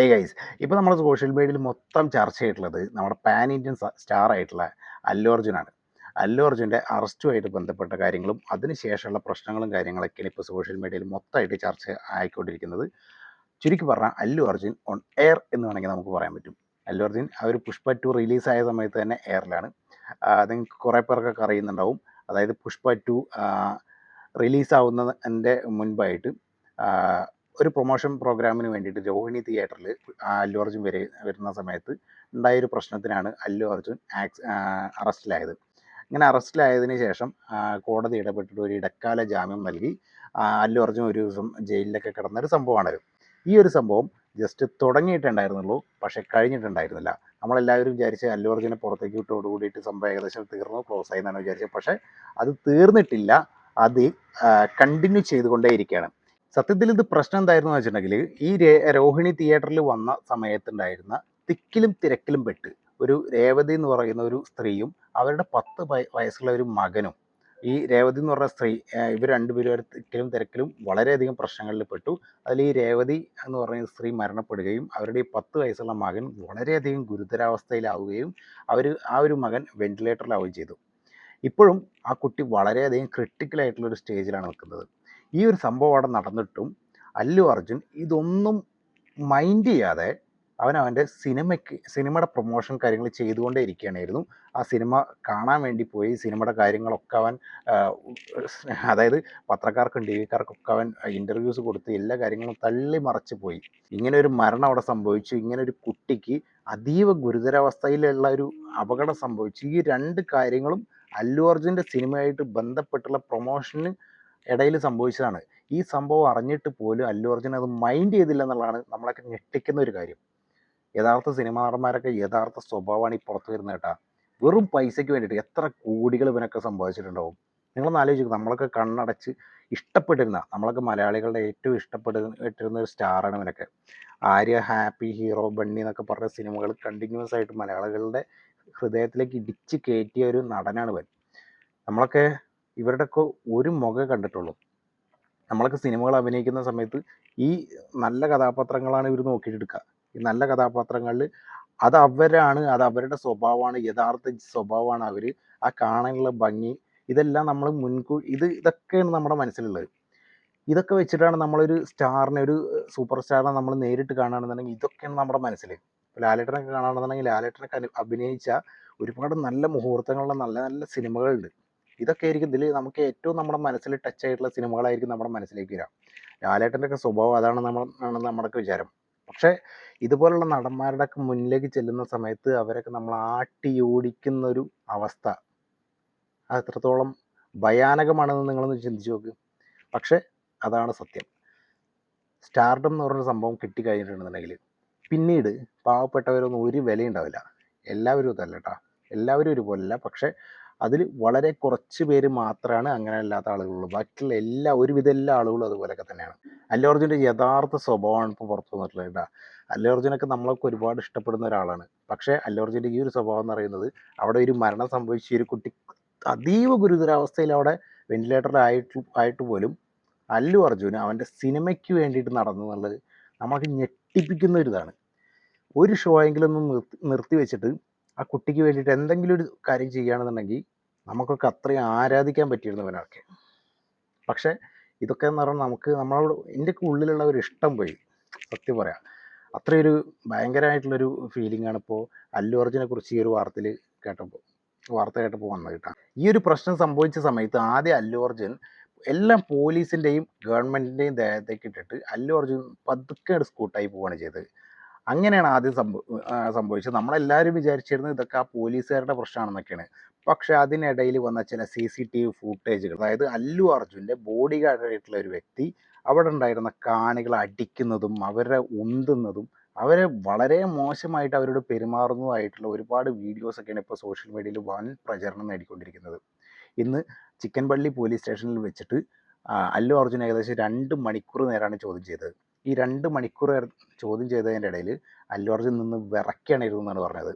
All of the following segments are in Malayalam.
ഏയ് ഗൈസ് ഇപ്പോൾ നമ്മൾ സോഷ്യൽ മീഡിയയിൽ മൊത്തം ചർച്ച ചെയ്തിട്ടുള്ളത് നമ്മുടെ പാൻ ഇന്ത്യൻ സ്റ്റാർ ആയിട്ടുള്ള അല്ലു അർജുനാണ്. അല്ലു അർജുന്റെ അറസ്റ്റുമായിട്ട് ബന്ധപ്പെട്ട കാര്യങ്ങളും അതിനുശേഷമുള്ള പ്രശ്നങ്ങളും കാര്യങ്ങളൊക്കെയാണ് ഇപ്പോൾ സോഷ്യൽ മീഡിയയിൽ മൊത്തമായിട്ട് ചർച്ച ആയിക്കൊണ്ടിരിക്കുന്നത്. ചുരുക്കി പറഞ്ഞാൽ അല്ലു അർജുൻ ഓൺ എയർ എന്ന് വേണമെങ്കിൽ നമുക്ക് പറയാൻ പറ്റും. അല്ലു അർജുൻ ആ ഒരു പുഷ്പ ടു റിലീസായ സമയത്ത് തന്നെ എയറിലാണ് നിങ്ങൾക്ക് കുറേ പേർക്കൊക്കെ അറിയുന്നുണ്ടാവും. അതായത് പുഷ്പ ടു റിലീസാവുന്നതിന്റെ മുൻപായിട്ട് ഒരു പ്രൊമോഷൻ പ്രോഗ്രാമിന് വേണ്ടിയിട്ട് രോഹിണി തിയേറ്ററിൽ അല്ലു അർജുൻ വരെ വരുന്ന സമയത്ത് ഉണ്ടായ ഒരു പ്രശ്നത്തിനാണ് അല്ലു അർജുൻ ആക്സ് അറസ്റ്റിലായത് ഇങ്ങനെ അറസ്റ്റിലായതിന് ശേഷം കോടതി ഇടപെട്ടിട്ട് ഒരു ഇടക്കാല ജാമ്യം നൽകി അല്ലു അർജുൻ ഒരു ദിവസം ജയിലിലൊക്കെ കിടന്ന ഒരു സംഭവമാണത് ഈ ഒരു സംഭവം ജസ്റ്റ് തുടങ്ങിയിട്ടുണ്ടായിരുന്നുള്ളൂ പക്ഷേ കഴിഞ്ഞിട്ടുണ്ടായിരുന്നില്ല. നമ്മളെല്ലാവരും വിചാരിച്ച് അല്ലു അർജുനെ പുറത്തേക്ക് വിട്ടോട് കൂടിയിട്ട് സംഭവം ഏകദേശം തീർന്നു ക്ലോസ് ആയി എന്നാണ് വിചാരിച്ചത്. പക്ഷേ അത് തീർന്നിട്ടില്ല അത് കണ്ടിന്യൂ ചെയ്തുകൊണ്ടേയിരിക്കുകയാണ്. സത്യത്തിൽ ഇത് പ്രശ്നം എന്തായിരുന്നു വെച്ചിട്ടുണ്ടെങ്കിൽ ഈ രോഹിണി തിയേറ്ററിൽ വന്ന സമയത്തുണ്ടായിരുന്ന തിക്കിലും തിരക്കിലും പെട്ട് ഒരു രേവതി എന്ന് പറയുന്ന ഒരു സ്ത്രീയും അവരുടെ പത്ത് വയ- വയസ്സുള്ള ഒരു മകനും ഈ രേവതി എന്ന് പറഞ്ഞ സ്ത്രീ ഇവർ രണ്ടുപേരും തിക്കിലും തിരക്കിലും വളരെയധികം പ്രശ്നങ്ങളിൽ പെട്ടു. അതിൽ ഈ രേവതി എന്ന് പറയുന്ന സ്ത്രീ മരണപ്പെടുകയും അവരുടെ ഈ പത്ത് വയസ്സുള്ള മകൻ വളരെയധികം ഗുരുതരാവസ്ഥയിലാവുകയും അവർ ആ ഒരു മകൻ വെന്റിലേറ്ററിലാവുകയും ചെയ്തു. ഇപ്പോഴും ആ കുട്ടി വളരെയധികം ക്രിട്ടിക്കൽ ആയിട്ടുള്ള ഒരു സ്റ്റേജിലാണ് നിൽക്കുന്നത്. ഈ ഒരു സംഭവം അവിടെ നടന്നിട്ടും അല്ലു അർജുൻ ഇതൊന്നും മൈൻഡ് ചെയ്യാതെ അവൻ അവന്റെ സിനിമയ്ക്ക് സിനിമയുടെ പ്രൊമോഷൻ കാര്യങ്ങൾ ചെയ്തുകൊണ്ടേ ഇരിക്കുകയായിരുന്നു ആ സിനിമ കാണാൻ വേണ്ടി പോയി സിനിമയുടെ കാര്യങ്ങളൊക്കെ അവൻ അതായത് പത്രക്കാർക്കും ടി വിക്കാർക്കൊക്കെ അവൻ ഇന്റർവ്യൂസ് കൊടുത്ത് എല്ലാ കാര്യങ്ങളും തള്ളി മറച്ച് പോയി. ഇങ്ങനെ ഒരു മരണം അവിടെ സംഭവിച്ചു. ഇങ്ങനെ ഒരു കുട്ടിക്ക് അതീവ ഗുരുതരാവസ്ഥയിലുള്ള ഒരു അപകടം സംഭവിച്ചു. ഈ രണ്ട് കാര്യങ്ങളും അല്ലു അർജുന്റെ സിനിമയായിട്ട് ബന്ധപ്പെട്ടുള്ള പ്രൊമോഷന് ഇടയിൽ സംഭവിച്ചതാണ്. ഈ സംഭവം അറിഞ്ഞിട്ട് പോലും അല്ലു അർജുൻ അത് മൈൻഡ് ചെയ്തില്ല എന്നുള്ളതാണ് നമ്മളൊക്കെ ഞെട്ടിക്കുന്ന ഒരു കാര്യം. യഥാർത്ഥ സിനിമാ നടന്മാരൊക്കെ യഥാർത്ഥ സ്വഭാവമാണ് ഈ പുറത്തു വരുന്നത് കേട്ടാ. വെറും പൈസയ്ക്ക് വേണ്ടിയിട്ട് എത്ര കോടികൾ ഇവനൊക്കെ സംഭവിച്ചിട്ടുണ്ടാവും നിങ്ങളൊന്ന് ആലോചിക്കും നമ്മളൊക്കെ കണ്ണടച്ച് ഇഷ്ടപ്പെട്ടിരുന്ന നമ്മളൊക്കെ മലയാളികളുടെ ഏറ്റവും ഇഷ്ടപ്പെട്ടിരുന്ന ഒരു സ്റ്റാറാണ് ഇവനൊക്കെ. ആര്യ ഹാപ്പി ഹീറോ ബണ്ണി എന്നൊക്കെ പറഞ്ഞ സിനിമകൾ കണ്ടിന്യൂസ് ആയിട്ട് മലയാളികളുടെ ഹൃദയത്തിലേക്ക് ഇടിച്ച് കയറ്റിയ ഒരു നടനാണ് ഇവൻ. നമ്മളൊക്കെ ഇവരുടെയൊക്കെ ഒരു മുഖം കണ്ടിട്ടുള്ളൂ. നമ്മളൊക്കെ സിനിമകൾ അഭിനയിക്കുന്ന സമയത്ത് ഈ നല്ല കഥാപാത്രങ്ങളാണ് ഇവർ നോക്കിയിട്ടെടുക്കുക. ഈ നല്ല കഥാപാത്രങ്ങളിൽ അത് അവരാണ് അത് അവരുടെ സ്വഭാവമാണ് യഥാർത്ഥ സ്വഭാവമാണ് അവർ ആ കാണാനുള്ള ഭംഗി ഇതെല്ലാം നമ്മൾ മുൻകൂ ഇത് ഇതൊക്കെയാണ് നമ്മുടെ മനസ്സിലുള്ളത്. ഇതൊക്കെ വെച്ചിട്ടാണ് നമ്മളൊരു സ്റ്റാറിനെ ഒരു സൂപ്പർ സ്റ്റാറിനെ നമ്മൾ നേരിട്ട് കാണുകയാണെന്നുണ്ടെങ്കിൽ ഇതൊക്കെയാണ് നമ്മുടെ മനസ്സിൽ ലാലേട്ടനൊക്കെ കാണുകയാണെന്നുണ്ടെങ്കിൽ ലാലേട്ടനൊക്കെ അഭിനയിച്ച ഒരുപാട് നല്ല മുഹൂർത്തങ്ങളുള്ള നല്ല നല്ല സിനിമകളുണ്ട്. ഇതൊക്കെ ആയിരിക്കും ഇതിൽ നമുക്ക് ഏറ്റവും നമ്മുടെ മനസ്സിൽ ടച്ച് ആയിട്ടുള്ള സിനിമകളായിരിക്കും നമ്മുടെ മനസ്സിലേക്ക് വരിക ലാലേട്ടന്റെ ഒക്കെ സ്വഭാവം അതാണ് നമ്മൾ ആണ് നമ്മുടെയൊക്കെ വിചാരം. പക്ഷേ ഇതുപോലുള്ള നടന്മാരുടെ ഒക്കെ മുന്നിലേക്ക് ചെല്ലുന്ന സമയത്ത് അവരൊക്കെ നമ്മൾ ആട്ടി ഓടിക്കുന്ന ഒരു അവസ്ഥ. അത് എത്രത്തോളം ഭയാനകമാണെന്ന് നിങ്ങളൊന്ന് ചിന്തിച്ചു നോക്ക്. പക്ഷേ അതാണ് സത്യം. സ്റ്റാർഡം എന്ന് പറഞ്ഞൊരു സംഭവം കിട്ടിക്കഴിഞ്ഞിട്ടുണ്ടെന്നുണ്ടെങ്കിൽ പിന്നീട് പാവപ്പെട്ടവരൊന്നും ഒരു വില ഉണ്ടാവില്ല എല്ലാവരും ഇതല്ല കേട്ടോ എല്ലാവരും ഒരുപോലല്ല. പക്ഷേ അതിൽ വളരെ കുറച്ച് പേര് മാത്രമാണ് അങ്ങനെ അല്ലാത്ത ആളുകളുള്ളൂ. ബാക്കിയുള്ള എല്ലാ ഒരുവിധ എല്ലാ ആളുകളും അതുപോലെയൊക്കെ തന്നെയാണ്. അല്ലു അർജുന്റെ യഥാർത്ഥ സ്വഭാവമാണ് ഇപ്പോൾ പുറത്തു വന്നിട്ടുള്ളത് കേട്ടോ. അല്ലു അർജുനൊക്കെ നമ്മളൊക്കെ ഒരുപാട് ഇഷ്ടപ്പെടുന്ന ഒരാളാണ്. പക്ഷേ അല്ലു അർജുന്റെ ഈ ഒരു സ്വഭാവം എന്ന് പറയുന്നത് അവിടെ ഒരു മരണം സംഭവിച്ച ഒരു കുട്ടി അതീവ ഗുരുതരാവസ്ഥയിൽ അവിടെ വെന്റിലേറ്ററിൽ ആയിട്ട് പോലും അല്ലു അർജുന് അവന്റെ സിനിമയ്ക്ക് വേണ്ടിയിട്ട് നടന്നു എന്നുള്ളത് നമ്മൾക്ക് ഞെട്ടിപ്പിക്കുന്ന ഒരു ഇതാണ് ഒരു ഷോ എങ്കിലും ഒന്ന് നിർത്തി നിർത്തി വെച്ചിട്ട് ആ കുട്ടിക്ക് വേണ്ടിയിട്ട് എന്തെങ്കിലും ഒരു കാര്യം ചെയ്യുകയാണെന്നുണ്ടെങ്കിൽ നമുക്കൊക്കെ അത്രയും ആരാധിക്കാൻ പറ്റിയിരുന്നവനൊക്കെ പക്ഷെ ഇതൊക്കെ എന്ന് പറഞ്ഞാൽ നമുക്ക് നമ്മളോട് എന്റെയൊക്കെ ഉള്ളിലുള്ള ഒരു ഇഷ്ടം പോയി. സത്യം പറയാം. അത്രയൊരു ഭയങ്കരമായിട്ടുള്ളൊരു ഫീലിംഗ് ആണ് ഇപ്പോൾ അല്ലു അർജുനെ കുറിച്ച് ഈ ഒരു വാർത്തയിൽ കേട്ടപ്പോൾ വാർത്ത കേട്ടപ്പോൾ വന്നത് കേട്ടോ. ഈ ഒരു പ്രശ്നം സംഭവിച്ച സമയത്ത് ആദ്യം അല്ലു അർജുൻ എല്ലാം പോലീസിന്റെയും ഗവൺമെന്റിന്റെയും ദേഹത്തേക്ക് ഇട്ടിട്ട് അല്ലു അർജുൻ പതുക്കെ സ്കൂട്ടായി പോവുകയാണ് ചെയ്തത്. അങ്ങനെയാണ് ആദ്യം സംഭവ സംഭവിച്ചത്. നമ്മളെല്ലാവരും വിചാരിച്ചിരുന്നത് ഇതൊക്കെ ആ പോലീസുകാരുടെ പ്രശ്നമാണെന്നൊക്കെയാണ്. പക്ഷേ അതിനിടയിൽ വന്ന ചില സി സി ടി വി ഫൂട്ടേജുകൾ അതായത് അല്ലു അർജുന്റെ ബോഡി ഗാർഡായിട്ടുള്ള ഒരു വ്യക്തി അവിടെ ഉണ്ടായിരുന്ന കാണികളെ അടിക്കുന്നതും അവരെ ഉന്തുന്നതും അവരെ വളരെ മോശമായിട്ട് അവരോട് പെരുമാറുന്നതായിട്ടുള്ള ഒരുപാട് വീഡിയോസൊക്കെയാണ് ഇപ്പോൾ സോഷ്യൽ മീഡിയയിൽ വൻ പ്രചരണം നേടിക്കൊണ്ടിരിക്കുന്നത്. ഇന്ന് ചിക്കൻപള്ളി പോലീസ് സ്റ്റേഷനിൽ വെച്ചിട്ട് അല്ലു അർജുൻ ഏകദേശം രണ്ട് മണിക്കൂർ നേരമാണ് ചോദ്യം ചെയ്തത്. ഈ രണ്ട് മണിക്കൂർ ചോദ്യം ചെയ്തതിന്റെ ഇടയിൽ അല്ലു അർജുൻ നിന്ന് വിറയ്ക്കാണിരുന്നു എന്നാണ് പറഞ്ഞത്.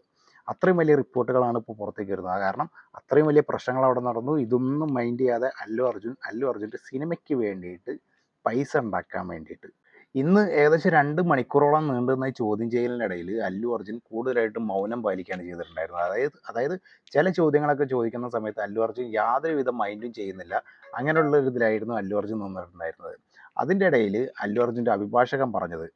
അത്രയും വലിയ റിപ്പോർട്ടുകളാണ് ഇപ്പോൾ പുറത്തേക്ക് വരുന്നത്. കാരണം അത്രയും വലിയ പ്രശ്നങ്ങൾ അവിടെ നടന്നു. ഇതൊന്നും മൈൻഡ് ചെയ്യാതെ അല്ലു അർജുൻ അല്ലു അർജുന്റെ സിനിമയ്ക്ക് വേണ്ടിയിട്ട് പൈസ ഉണ്ടാക്കാൻ വേണ്ടിയിട്ട്. ഇന്ന് ഏകദേശം രണ്ട് മണിക്കൂറോളം നീണ്ടുന്ന ഈ ചോദ്യം ചെയ്യലിനിടയിൽ അല്ലു അർജുൻ കൂടുതലായിട്ടും മൗനം പാലിക്കുകയാണ് ചെയ്തിട്ടുണ്ടായിരുന്നത്. അതായത് അതായത് ചില ചോദ്യങ്ങളൊക്കെ ചോദിക്കുന്ന സമയത്ത് അല്ലു അർജുൻ യാതൊരുവിധ മൈൻഡും ചെയ്യുന്നില്ല. അങ്ങനെയുള്ള ഒരു ഇതിലായിരുന്നു അല്ലു അർജുൻ നിന്നിട്ടുണ്ടായിരുന്നത്. അതിന്റെ ഇടയിൽ അല്ലു അർജുന്റെ അഭിഭാഷകൻ പറഞ്ഞത്.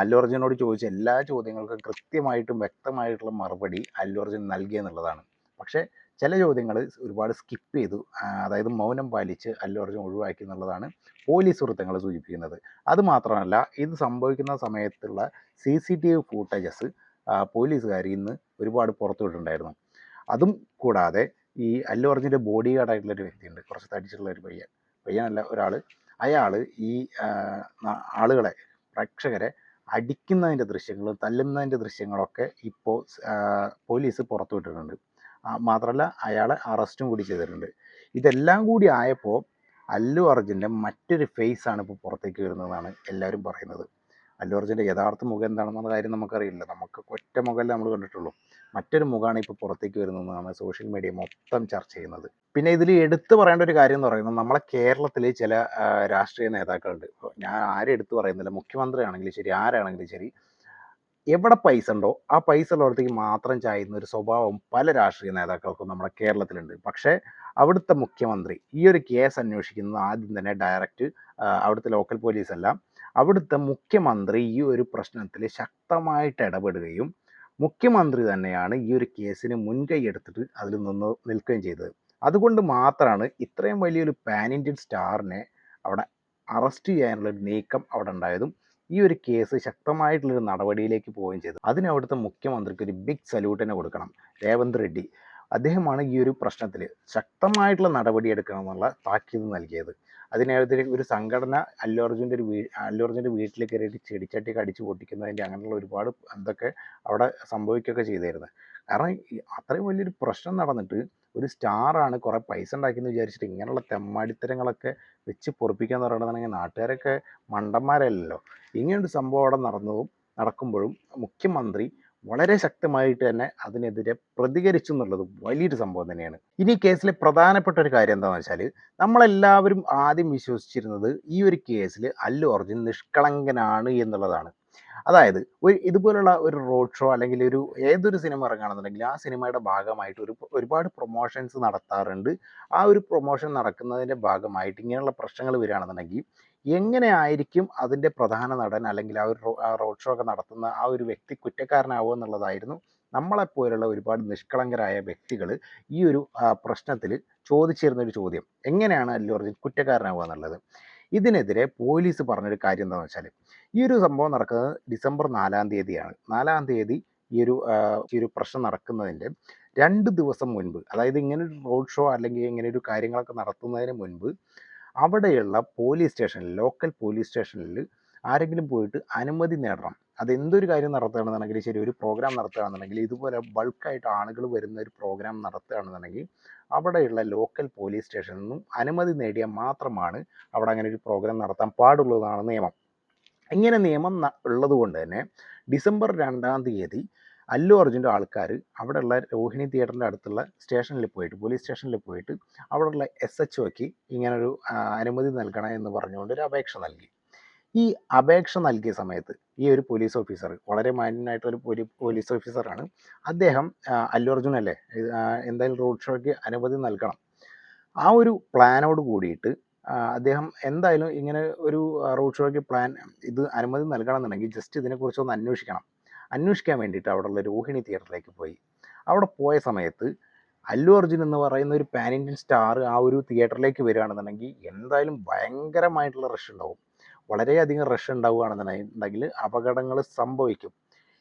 അല്ലു അർജുനോട് ചോദിച്ച എല്ലാ ചോദ്യങ്ങൾക്കും കൃത്യമായിട്ടും വ്യക്തമായിട്ടുള്ള മറുപടി അല്ലു അർജുൻ നൽകി എന്നുള്ളതാണ്. പക്ഷേ ചില ചോദ്യങ്ങൾ ഒരുപാട് സ്കിപ്പ് ചെയ്തു. അതായത് മൗനം പാലിച്ച് അല്ലു അർജുൻ ഒഴിവാക്കി എന്നുള്ളതാണ് പോലീസ് വൃത്തങ്ങൾ സൂചിപ്പിക്കുന്നത്. അതുമാത്രമല്ല ഇത് സംഭവിക്കുന്ന സമയത്തുള്ള C C T V footages പോലീസുകാർ ഇന്ന് ഒരുപാട് പുറത്തുവിട്ടുണ്ടായിരുന്നു അതും കൂടാതെ ഈ അല്ലു അർജുന്റെ ബോഡി ഗാർഡായിട്ടുള്ള ഒരു വ്യക്തിയുണ്ട്. കുറച്ച് തടിച്ചിട്ടുള്ള ഒരു പയ്യൻ. പയ്യനല്ല ഒരാൾ അയാൾ ഈ ആളുകളെ പ്രേക്ഷകരെ അടിക്കുന്നതിന്റെ ദൃശ്യങ്ങളും തല്ലുന്നതിന്റെ ദൃശ്യങ്ങളൊക്കെ ഇപ്പോൾ പോലീസ് പുറത്തുവിട്ടിട്ടുണ്ട് മാത്രമല്ല അയാളെ അറസ്റ്റും കൂടി ചെയ്തിട്ടുണ്ട്. ഇതെല്ലാം കൂടി ആയപ്പോൾ അല്ലു അർജുന്റെ മറ്റൊരു ഫേസ് ആണ് ഇപ്പോൾ പുറത്തേക്ക് വരുന്നതെന്നാണ് എല്ലാവരും പറയുന്നത്. അല്ലു അർജുന്റെ യഥാർത്ഥ മുഖം എന്താണെന്നുള്ള കാര്യം നമുക്കറിയില്ല. നമുക്ക് ഒറ്റ മുഖമല്ലേ നമ്മൾ കണ്ടിട്ടുള്ളൂ. മറ്റൊരു മുഖമാണ് ഇപ്പോൾ പുറത്തേക്ക് വരുന്നതെന്നാണ് സോഷ്യൽ മീഡിയ മൊത്തം ചർച്ച ചെയ്യുന്നത്. പിന്നെ ഇതിൽ എടുത്തു പറയേണ്ട ഒരു കാര്യം എന്ന് പറയുന്നത് നമ്മളെ കേരളത്തിലെ ചില രാഷ്ട്രീയ നേതാക്കളുണ്ട്. ഞാൻ ആരും എടുത്തു പറയുന്നില്ല. മുഖ്യമന്ത്രി ആണെങ്കിലും ശരി ആരാണെങ്കിലും ശരി. എവിടെ പൈസ ഉണ്ടോ ആ പൈസ ഉള്ളിടത്തേക്ക് മാത്രം ചായുന്ന ഒരു സ്വഭാവം പല രാഷ്ട്രീയ നേതാക്കൾക്കും നമ്മുടെ കേരളത്തിലുണ്ട്. പക്ഷേ അവിടുത്തെ മുഖ്യമന്ത്രി ഈ ഒരു കേസ് അന്വേഷിക്കുന്നത് ആദ്യം തന്നെ ഡയറക്റ്റ് അവിടുത്തെ ലോക്കൽ പോലീസ് അല്ല അവിടുത്തെ മുഖ്യമന്ത്രി ഈ ഒരു പ്രശ്നത്തിൽ ശക്തമായിട്ട് ഇടപെടുകയും മുഖ്യമന്ത്രി തന്നെയാണ് ഈ ഒരു കേസിന് മുൻകൈ എടുത്തിട്ട് അതിൽ നിന്ന് നിൽക്കുകയും ചെയ്തത്. അതുകൊണ്ട് മാത്രമാണ് ഇത്രയും വലിയൊരു പാൻ ഇന്ത്യൻ സ്റ്റാറിനെ അവിടെ അറസ്റ്റ് ചെയ്യാനുള്ള ഒരു നീക്കം അവിടെ ഉണ്ടായതും ഈ ഒരു കേസ് ശക്തമായിട്ടുള്ളൊരു നടപടിയിലേക്ക് പോവുകയും ചെയ്തു അതിന് അവിടുത്തെ മുഖ്യമന്ത്രിക്ക് ഒരു ബിഗ് സല്യൂട്ട് തന്നെ കൊടുക്കണം. രേവന്ത് റെഡ്ഡി. അദ്ദേഹമാണ് ഈ ഒരു പ്രശ്നത്തിൽ ശക്തമായിട്ടുള്ള നടപടി എടുക്കണമെന്നുള്ള താക്കീത് നൽകിയത്. അതിനെതിരെ ഒരു സംഘടന അല്ലു അർജുന്റെ ഒരു വീ അല്ലു അർജുന്റെ വീട്ടിൽ കയറിയിട്ട് ചെടിച്ചട്ടി കടിച്ചു പൊട്ടിക്കുന്നതിന്റെ അങ്ങനെയുള്ള ഒരുപാട് എന്തൊക്കെ അവിടെ സംഭവിക്കുകയൊക്കെ ചെയ്തിരുന്നത് കാരണം അത്രയും വലിയൊരു പ്രശ്നം നടന്നിട്ട് ഒരു സ്റ്റാറാണ് കുറേ പൈസ ഉണ്ടാക്കിയെന്ന് വിചാരിച്ചിട്ട് ഇങ്ങനെയുള്ള തെമ്മാടിത്തരങ്ങളൊക്കെ വെച്ച് പൊറപ്പിക്കാൻ എന്ന് നാട്ടുകാരൊക്കെ മണ്ടന്മാരല്ലല്ലോ. ഇങ്ങനൊരു സംഭവം അവിടെ നടന്നതും നടക്കുമ്പോഴും മുഖ്യമന്ത്രി വളരെ ശക്തമായിട്ട് തന്നെ അതിനെതിരെ പ്രതികരിച്ചു എന്നുള്ളത് വലിയൊരു സംഭവം തന്നെയാണ്. ഇനി കേസിലെ പ്രധാനപ്പെട്ട ഒരു കാര്യം എന്താണെന്ന് വെച്ചാൽ നമ്മളെല്ലാവരും ആദ്യം വിശ്വസിച്ചിരുന്നത് ഈ ഒരു കേസിൽ അല്ലു അർജുൻ നിഷ്കളങ്കനാണ് എന്നുള്ളതാണ്. അതായത് ഒരു ഇതുപോലുള്ള ഒരു റോഡ് ഷോ അല്ലെങ്കിൽ ഒരു ഏതൊരു സിനിമ ഇറങ്ങുകയാണെന്നുണ്ടെങ്കിൽ ആ സിനിമയുടെ ഭാഗമായിട്ട് ഒരു ഒരുപാട് പ്രൊമോഷൻസ് നടത്താറുണ്ട്. ആ ഒരു പ്രൊമോഷൻ നടക്കുന്നതിന്റെ ഭാഗമായിട്ട് ഇങ്ങനെയുള്ള പ്രശ്നങ്ങൾ വരികയാണെന്നുണ്ടെങ്കിൽ എങ്ങനെ ആയിരിക്കും അതിന്റെ പ്രധാന നടൻ അല്ലെങ്കിൽ ആ ഒരു റോഡ് ഷോ ഒക്കെ നടത്തുന്ന ആ ഒരു വ്യക്തി കുറ്റക്കാരനാവുക എന്നുള്ളതായിരുന്നു. നമ്മളെപ്പോലുള്ള ഒരുപാട് നിഷ്കളങ്കരായ വ്യക്തികൾ ഈ ഒരു പ്രശ്നത്തിൽ ചോദിച്ചിരുന്ന ഒരു ചോദ്യം. എങ്ങനെയാണ് അല്ലു അർജുൻ കുറ്റക്കാരനാവുക എന്നുള്ളത്? ഇതിനെതിരെ പോലീസ് പറഞ്ഞൊരു കാര്യം എന്താണെന്ന് വെച്ചാൽ ഈ ഒരു സംഭവം നടക്കുന്നത് ഡിസംബർ നാലാം തീയതിയാണ്. നാലാം തീയതി ഈ ഒരു ഈ ഒരു പ്രശ്നം നടക്കുന്നതിന്റെ രണ്ട് ദിവസം മുൻപ് അതായത് ഇങ്ങനെ ഒരു റോഡ് ഷോ അല്ലെങ്കിൽ ഇങ്ങനെ ഒരു കാര്യങ്ങളൊക്കെ നടത്തുന്നതിന് മുൻപ് അവിടെയുള്ള പോലീസ് സ്റ്റേഷനിൽ ലോക്കൽ പോലീസ് സ്റ്റേഷനിൽ ആരെങ്കിലും പോയിട്ട് അനുമതി നേടണം. അത് എന്തൊരു കാര്യം നടത്തുകയാണെന്നുണ്ടെങ്കിൽ ശരി ഒരു പ്രോഗ്രാം നടത്തുകയാണെന്നുണ്ടെങ്കിൽ ഇതുപോലെ ബൾക്കായിട്ട് ആളുകൾ വരുന്ന ഒരു പ്രോഗ്രാം നടത്തുകയാണെന്നുണ്ടെങ്കിൽ അവിടെയുള്ള ലോക്കൽ പോലീസ് സ്റ്റേഷനിൽ നിന്നും അനുമതി നേടിയാൽ മാത്രമാണ് അവിടെ അങ്ങനെ ഒരു പ്രോഗ്രാം നടത്താൻ പാടുള്ളതാണ് നിയമം. ഇങ്ങനെ നിയമം ഉള്ളതുകൊണ്ട് ഉള്ളത് കൊണ്ട് തന്നെ ഡിസംബർ രണ്ടാം തീയതി അല്ലു അർജുന്റെ ആൾക്കാർ അവിടെയുള്ള രോഹിണി തിയേറ്ററിന്റെ അടുത്തുള്ള സ്റ്റേഷനിൽ പോയിട്ട് പോലീസ് സ്റ്റേഷനിൽ പോയിട്ട് അവിടെയുള്ള എസ് എച്ച് ഒക്ക് ഇങ്ങനൊരു അനുമതി നൽകണം എന്ന് പറഞ്ഞുകൊണ്ട് ഒരു അപേക്ഷ നൽകി. ഈ അപേക്ഷ നൽകിയ സമയത്ത് ഈ ഒരു പോലീസ് ഓഫീസർ വളരെ മാന്യനായിട്ടൊരു പോലീ പോലീസ് ഓഫീസറാണ്. അദ്ദേഹം അല്ലു അർജുൻ അല്ലേ എന്തായാലും റോഡ് ഷോയ്ക്ക് അനുമതി നൽകണം. ആ ഒരു പ്ലാനോട് കൂടിയിട്ട് അദ്ദേഹം എന്തായാലും ഇങ്ങനെ ഒരു റോഡ് ഷോയ്ക്ക് പ്ലാൻ ഇത് അനുമതി നൽകണം എന്നുണ്ടെങ്കിൽ ജസ്റ്റ് ഇതിനെക്കുറിച്ച് ഒന്ന് അന്വേഷിക്കണം. അന്വേഷിക്കാൻ വേണ്ടിയിട്ട് അവിടെയുള്ള രോഹിണി തിയേറ്ററിലേക്ക് പോയി. അവിടെ പോയ സമയത്ത് അല്ലു അർജുൻ എന്ന് പറയുന്ന ഒരു പാൻ ഇന്ത്യൻ സ്റ്റാർ ആ ഒരു തിയേറ്ററിലേക്ക് വരികയാണെന്നുണ്ടെങ്കിൽ എന്തായാലും ഭയങ്കരമായിട്ടുള്ള റഷ് ഉണ്ടാവും. വളരെയധികം റഷ് ഉണ്ടാവുകയാണെന്നുണ്ടെങ്കിൽ അപകടങ്ങൾ സംഭവിക്കും.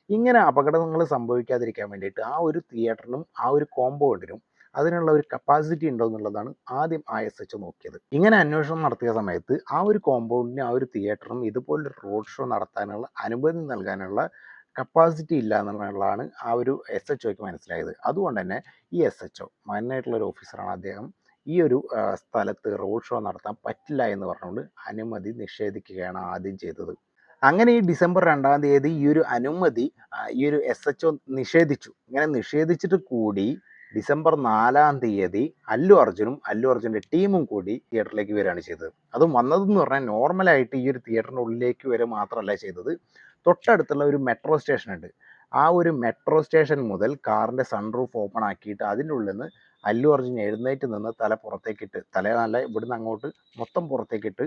ഇങ്ങനെ അപകടങ്ങൾ സംഭവിക്കാതിരിക്കാൻ വേണ്ടിയിട്ട് ആ ഒരു തിയേറ്ററിനും ആ ഒരു കോമ്പൗണ്ടിനും അതിനുള്ള ഒരു കപ്പാസിറ്റി ഉണ്ടോ എന്നുള്ളതാണ് ആദ്യം ആ എസ് എച്ച് നോക്കിയത്. ഇങ്ങനെ അന്വേഷണം നടത്തിയ സമയത്ത് ആ ഒരു കോമ്പൗണ്ടിനും ആ ഒരു തിയേറ്ററും ഇതുപോലൊരു റോഡ് ഷോ നടത്താനുള്ള അനുമതി നൽകാനുള്ള കപ്പാസിറ്റി ഇല്ല എന്നുള്ളതാണ് ആ ഒരു എസ് എച്ച് ഒക്ക് മനസ്സിലായത്. അതുകൊണ്ട് തന്നെ ഈ എസ് എച്ച് ഒ മാന്യമായിട്ടുള്ള ഒരു ഓഫീസറാണ് അദ്ദേഹം. ഈ ഒരു സ്ഥലത്ത് റോഡ് ഷോ നടത്താൻ പറ്റില്ല എന്ന് പറഞ്ഞുകൊണ്ട് അനുമതി നിഷേധിക്കുകയാണ് ആദ്യം ചെയ്തത്. അങ്ങനെ ഈ ഡിസംബർ രണ്ടാം തീയതി ഈ ഒരു അനുമതി ഈ ഒരു എസ് എച്ച് ഒ നിഷേധിച്ചു. ഇങ്ങനെ നിഷേധിച്ചിട്ട് കൂടി ഡിസംബർ നാലാം തീയതി അല്ലു അർജുനും അല്ലു അർജുന്റെ ടീമും കൂടി തിയേറ്ററിലേക്ക് വരികയാണ് ചെയ്തത്. അതും വന്നതെന്ന് പറഞ്ഞാൽ നോർമലായിട്ട് ഈ ഒരു തിയേറ്ററിന്റെ ഉള്ളിലേക്ക് വരെ മാത്രമല്ല ചെയ്തത്. തൊട്ടടുത്തുള്ള ഒരു മെട്രോ സ്റ്റേഷൻ ഉണ്ട്. ആ ഒരു മെട്രോ സ്റ്റേഷൻ മുതൽ കാറിന്റെ സൺറൂഫ് ഓപ്പൺ ആക്കിയിട്ട് അതിന്റെ ഉള്ളിൽ നിന്ന് അല്ലു അർജുൻ എഴുന്നേറ്റ് നിന്ന് തല പുറത്തേക്കിട്ട് തല നല്ല ഇവിടുന്ന് അങ്ങോട്ട് മൊത്തം പുറത്തേക്കിട്ട്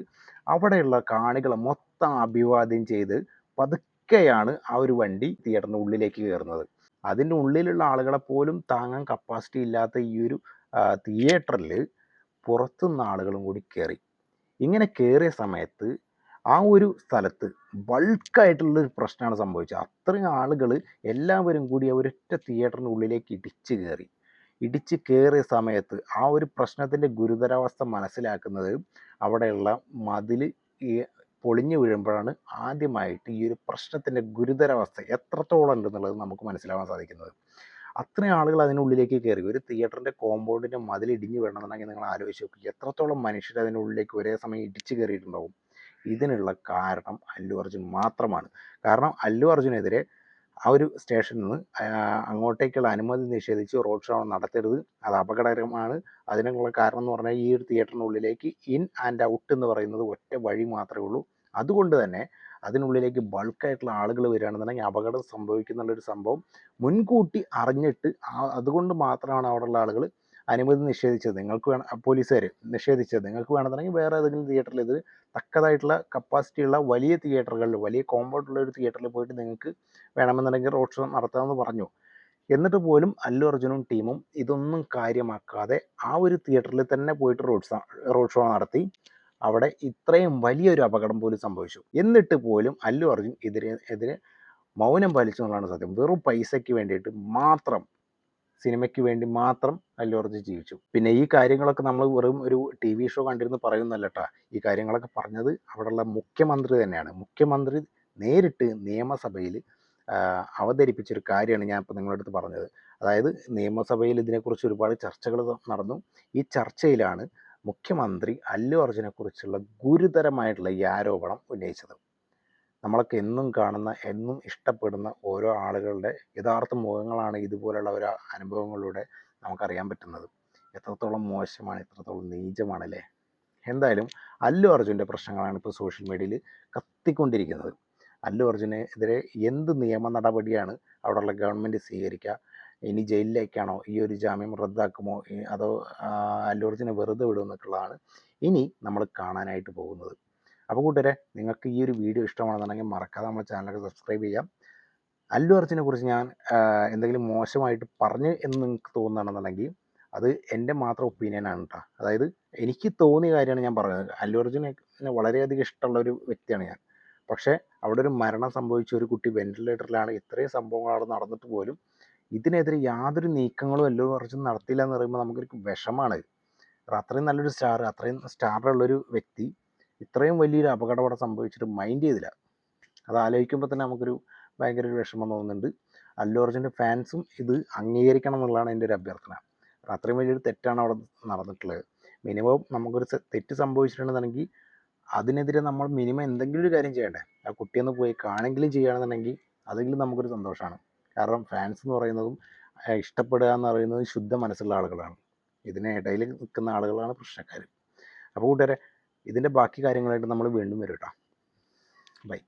അവിടെയുള്ള കാണികളെ മൊത്തം അഭിവാദ്യം ചെയ്ത് പതുക്കെയാണ് ആ ഒരു വണ്ടി തിയേറ്ററിന്റെ ഉള്ളിലേക്ക് കയറുന്നത്. അതിന്റെ ഉള്ളിലുള്ള ആളുകളെ പോലും താങ്ങാൻ കപ്പാസിറ്റി ഇല്ലാത്ത ഈ ഒരു തിയേറ്ററിൽ പുറത്തുനിന്ന് ആളുകളും കൂടി കയറി ഇങ്ങനെ കയറിയ സമയത്ത് ആ ഒരു സ്ഥലത്ത് ബൾക്കായിട്ടുള്ള ഒരു പ്രശ്നമാണ് സംഭവിച്ചത്. അത്രയും ആളുകൾ എല്ലാവരും കൂടി ആ ഒരൊറ്റ തിയേറ്ററിനുള്ളിലേക്ക് ഇടിച്ച് കയറി ഇടിച്ച് കയറിയ സമയത്ത് ആ ഒരു പ്രശ്നത്തിന്റെ ഗുരുതരാവസ്ഥ മനസ്സിലാക്കുന്നത് അവിടെയുള്ള മതിൽ പൊളിഞ്ഞു വീഴുമ്പോഴാണ് ആദ്യമായിട്ട് ഈ ഒരു പ്രശ്നത്തിന്റെ ഗുരുതരാവസ്ഥ എത്രത്തോളം ഉണ്ടെന്നുള്ളത് നമുക്ക് മനസ്സിലാവാൻ സാധിക്കുന്നത്. അത്രയും ആളുകൾ അതിനുള്ളിലേക്ക് കയറി ഒരു തിയേറ്ററിന്റെ കോമ്പൗണ്ടിന്റെ മതിൽ ഇടിഞ്ഞു വീഴണമെന്നുണ്ടെങ്കിൽ നിങ്ങൾ ആലോചിച്ച് നോക്കി. എത്രത്തോളം മനുഷ്യർ അതിനുള്ളിലേക്ക് ഒരേ സമയം ഇടിച്ചു കയറിയിട്ടുണ്ടാവും ഇതിനുള്ള കാരണം അല്ലു അർജുൻ മാത്രമാണ്. കാരണം അല്ലു അർജുനെതിരെ ആ ഒരു സ്റ്റേഷനിൽ നിന്ന് അങ്ങോട്ടേക്കുള്ള അനുമതി നിഷേധിച്ച് റോഡ് ഷോ നടത്തരുത്. അത് അപകടകരമാണ്. അതിനുള്ള കാരണം എന്ന് പറഞ്ഞാൽ ഈ ഒരു തിയേറ്ററിനുള്ളിലേക്ക് ഇൻ ആൻഡ് ഔട്ട് എന്ന് പറയുന്നത് ഒറ്റ വഴി മാത്രമേ ഉള്ളൂ. അതുകൊണ്ട് തന്നെ അതിനുള്ളിലേക്ക് ബൾക്കായിട്ടുള്ള ആളുകൾ വരികയാണെന്നുണ്ടെങ്കിൽ അപകടം സംഭവിക്കുന്നുള്ളൊരു സംഭവം മുൻകൂട്ടി അറിഞ്ഞിട്ട് അതുകൊണ്ട് മാത്രമാണ് അവിടെയുള്ള ആളുകൾ അനുമതി നിഷേധിച്ചത്. നിങ്ങൾക്ക് വേണം പോലീസുകാർ നിഷേധിച്ചത്. നിങ്ങൾക്ക് വേണമെന്നുണ്ടെങ്കിൽ വേറെ ഏതെങ്കിലും തിയേറ്ററിൽ ഇത് തക്കതായിട്ടുള്ള കപ്പാസിറ്റി ഉള്ള വലിയ തിയേറ്ററുകളിൽ വലിയ കോമ്പൗണ്ട് ഉള്ള ഒരു തിയേറ്ററിൽ പോയിട്ട് നിങ്ങൾക്ക് വേണമെന്നുണ്ടെങ്കിൽ റോഡ് ഷോ നടത്താമെന്ന് പറഞ്ഞു. എന്നിട്ട് പോലും അല്ലു അർജുനും ടീമും ഇതൊന്നും കാര്യമാക്കാതെ ആ ഒരു തിയേറ്ററിൽ തന്നെ പോയിട്ട് റോഡ് റോഡ് ഷോ നടത്തി. അവിടെ ഇത്രയും വലിയൊരു അപകടം പോലും സംഭവിച്ചു. എന്നിട്ട് പോലും അല്ലു അർജുൻ എതിരെ എതിരെ മൗനം പാലിച്ചു എന്നുള്ളതാണ് സത്യം. വെറും പൈസയ്ക്ക് വേണ്ടിയിട്ട് മാത്രം സിനിമയ്ക്ക് വേണ്ടി മാത്രം അല്ലു ജീവിച്ചു. പിന്നെ ഈ കാര്യങ്ങളൊക്കെ നമ്മൾ വെറും ഒരു ടി വി ഷോ കണ്ടിരുന്ന് പറയുന്നല്ലട്ടാ ഈ കാര്യങ്ങളൊക്കെ പറഞ്ഞത് അവിടെയുള്ള മുഖ്യമന്ത്രി തന്നെയാണ്. മുഖ്യമന്ത്രി നേരിട്ട് നിയമസഭയിൽ അവതരിപ്പിച്ചൊരു കാര്യമാണ് ഞാൻ ഇപ്പോൾ നിങ്ങളുടെ അടുത്ത് പറഞ്ഞത്. അതായത് നിയമസഭയിൽ ഇതിനെക്കുറിച്ച് ഒരുപാട് ചർച്ചകൾ നടന്നു. ഈ ചർച്ചയിലാണ് മുഖ്യമന്ത്രി അല്ലു അർജുനെക്കുറിച്ചുള്ള ഗുരുതരമായിട്ടുള്ള ഈ ആരോപണം ഉന്നയിച്ചത്. നമ്മളൊക്കെ എന്നും കാണുന്ന എന്നും ഇഷ്ടപ്പെടുന്ന ഓരോ ആളുകളുടെ യഥാർത്ഥ മുഖങ്ങളാണ് ഇതുപോലുള്ള ഒരു അനുഭവങ്ങളിലൂടെ നമുക്കറിയാൻ പറ്റുന്നത്. എത്രത്തോളം മോശമാണ് എത്രത്തോളം നീചമാണ് അല്ലേ എന്തായാലും അല്ലു അർജുന്റെ പ്രശ്നങ്ങളാണ് ഇപ്പോൾ സോഷ്യൽ മീഡിയയിൽ കത്തിക്കൊണ്ടിരിക്കുന്നത്. അല്ലു അർജുനെതിരെ എന്ത് നിയമ നടപടിയാണ് അവിടെയുള്ള ഗവൺമെന്റ് സ്വീകരിക്കുക? ഇനി ജയിലിലേക്കാണോ ഈ ഒരു ജാമ്യം റദ്ദാക്കുമോ? അതോ അല്ലു അർജുനെ വെറുതെ വിടുമെന്നൊക്കെയുള്ളതാണ് ഇനി നമ്മൾ കാണാനായിട്ട് പോകുന്നത്. അപ്പോൾ കൂട്ടരെ നിങ്ങൾക്ക് ഈ ഒരു വീഡിയോ ഇഷ്ടമാണെന്നുണ്ടെങ്കിൽ മറക്കാതെ നമ്മുടെ ചാനലൊക്കെ സബ്സ്ക്രൈബ് ചെയ്യാം. അല്ലു അർജുനെ കുറിച്ച് ഞാൻ എന്തെങ്കിലും മോശമായിട്ട് പറഞ്ഞു എന്ന് നിങ്ങൾക്ക് തോന്നുകയാണെന്നുണ്ടെങ്കിൽ അത് എന്റെ മാത്രം ഒപ്പീനിയനാണ് കേട്ടോ അതായത് എനിക്ക് തോന്നിയ കാര്യമാണ് ഞാൻ പറഞ്ഞത്. അല്ലു അർജുനെ വളരെയധികം ഇഷ്ടമുള്ള ഒരു വ്യക്തിയാണ് ഞാൻ. പക്ഷേ അവിടെ ഒരു മരണം സംഭവിച്ച ഒരു കുട്ടി വെന്റിലേറ്ററിലാണ് ഇത്രയും സംഭവങ്ങൾ അവിടെ നടന്നിട്ട് പോലും ഇതിനെതിരെ യാതൊരു നീക്കങ്ങളും അല്ലു അർജുൻ നടത്തിയില്ല എന്ന് പറയുമ്പോൾ നമുക്കൊരു വിഷമാണ് അത്രയും നല്ലൊരു സ്റ്റാർ അത്രയും സ്റ്റാറുള്ളൊരു വ്യക്തി ഇത്രയും വലിയൊരു അപകടം അവിടെ സംഭവിച്ചിട്ട് മൈൻഡ് ചെയ്തില്ല. അത് ആലോചിക്കുമ്പോൾ തന്നെ നമുക്കൊരു ഭയങ്കര ഒരു വിഷമം തോന്നുന്നുണ്ട്. അല്ലു അർജുന്റെ ഫാൻസും ഇത് അംഗീകരിക്കണം എന്നുള്ളതാണ് എന്റെ ഒരു അഭ്യർത്ഥന. അത്രയും വലിയൊരു തെറ്റാണ് അവിടെ നടന്നിട്ടുള്ളത്. മിനിമം നമുക്കൊരു തെറ്റ് സംഭവിച്ചിട്ടുണ്ടെന്നുണ്ടെങ്കിൽ അതിനെതിരെ നമ്മൾ മിനിമം എന്തെങ്കിലും ഒരു കാര്യം ചെയ്യണ്ടേ? ആ കുട്ടിയൊന്ന് പോയി കാണെങ്കിലും ചെയ്യുകയാണെന്നുണ്ടെങ്കിൽ അതെങ്കിലും നമുക്കൊരു സന്തോഷമാണ്. കാരണം ഫാൻസ് എന്ന് പറയുന്നതും ഇഷ്ടപ്പെടുക എന്ന് പറയുന്നത് ശുദ്ധ മനസ്സുള്ള ആളുകളാണ്. ഇതിന് ഇടയിൽ നിൽക്കുന്ന ആളുകളാണ് പ്രശ്നക്കാർ അപ്പോൾ കൂട്ടുകാരെ ഇതിന്റെ ബാക്കി കാര്യങ്ങളായിട്ട് നമ്മൾ വീണ്ടും വരും കേട്ടോ ബൈ.